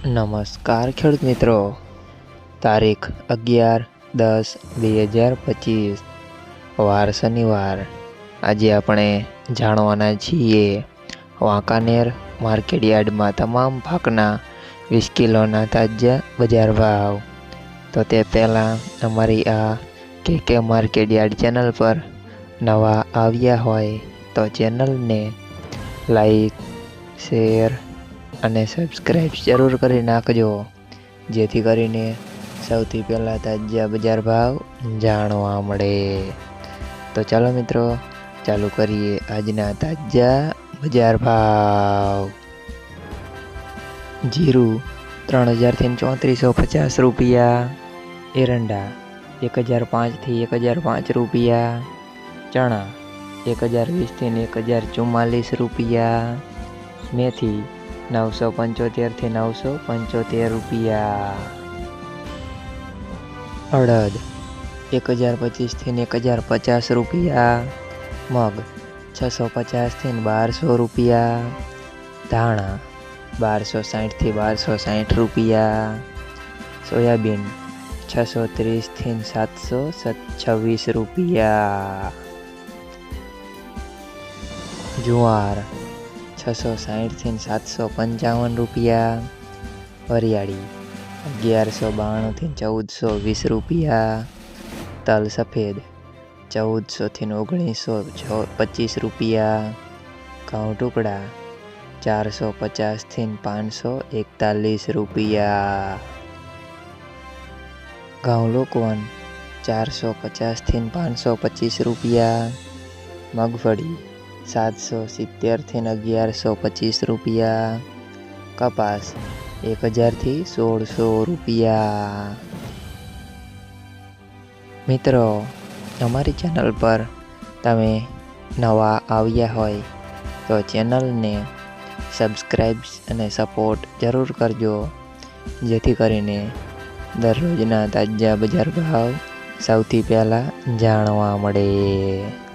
નમસ્કાર ખેડૂત મિત્રો. તારીખ અગિયાર દસ બે હજાર પચીસ. વાર શનિવાર. આજે આપણે જાણવાના છીએ વાંકાનેર માર્કેટ યાર્ડમાં તમામ પાકના વીસ કિલોના તાજા બજાર ભાવ. તો તે પહેલાં અમારી આ કે કે માર્કેટ યાર્ડ ચેનલ પર નવા આવ્યા હોય તો ચેનલને લાઈક, શેર અને સબસ્ક્રાઈબ જરૂર કરી નાખજો. જેથી કરીને સૌથી પહેલાં તાજા બજાર ભાવ જાણવા મળે. તો ચાલો મિત્રો, ચાલુ કરીએ આજના તાજા બજાર ભાવ. જીરું ત્રણ હજારથી ચોત્રીસો પચાસ રૂપિયા. એરંડા એક હજાર પાંચથી એક હજાર પાંચ રૂપિયા. ચણા એક હજાર વીસથી એક હજાર ચુમ્માલીસ રૂપિયા. મેથી નવસો પંચોતેરથી નવસો પંચોતેર રૂપિયા. અડદ, એક હજાર પચીસથી એક હજાર પચાસ રૂપિયા. મગ, છસો પચાસથી બારસો રૂપિયા. ધાણા, બારસો સાઠથી બારસો સાઠ રૂપિયા. સોયાબીન, છસો ત્રીસથી સાતસો છવ્વીસ રૂપિયા. જુવાર છસો સાહીઠથી સાતસો પંચાવન રૂપિયા. વરિયાળી અગિયારસો બાણુંથી ચૌદસો વીસ રૂપિયા. તલ સફેદ ચૌદસોથી ઓગણીસો પચીસ રૂપિયા. ઘઉં ટુકડા ચારસો પચાસથી પાંચસો એકતાલીસ રૂપિયા. ઘઉં લોકવન ચારસો પચાસથી પાંચસો પચીસ રૂપિયા. મગફળી સાતસો સિત્તેરથી અગિયારસો પચીસ રૂપિયા. કપાસ એક હજારથી સોળસો રૂપિયા. મિત્રો, અમારી ચેનલ પર તમે નવા આવ્યા હોય તો ચેનલને સબસ્ક્રાઈબ અને સપોર્ટ જરૂર કરજો. જેથી કરીને દરરોજના તાજા બજાર ભાવ સૌથી પહેલાં જાણવા મળે.